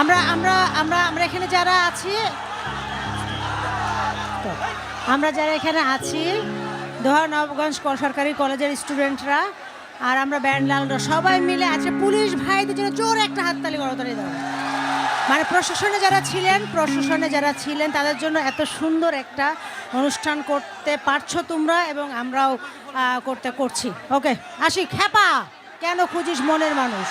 আমরা আমরা আমরা আমরা এখানে যারা আছি, আমরা যারা এখানে আছি দোহা নবগঞ্জ সরকারি কলেজের স্টুডেন্টরা আর আমরা ব্যান্ড লালরা, সবাই মিলে আছে। পুলিশ ভাইদের জন্য জোর একটা হাততালি করতালি দাও। মানে প্রশাসনে যারা ছিলেন, প্রশাসনে যারা ছিলেন, তাদের জন্য এত সুন্দর একটা অনুষ্ঠান করতে পারছ তোমরা এবং আমরাও করতে, করছি। ওকে আসি খ্যাপা কেন খুঁজিস মনের মানুষ?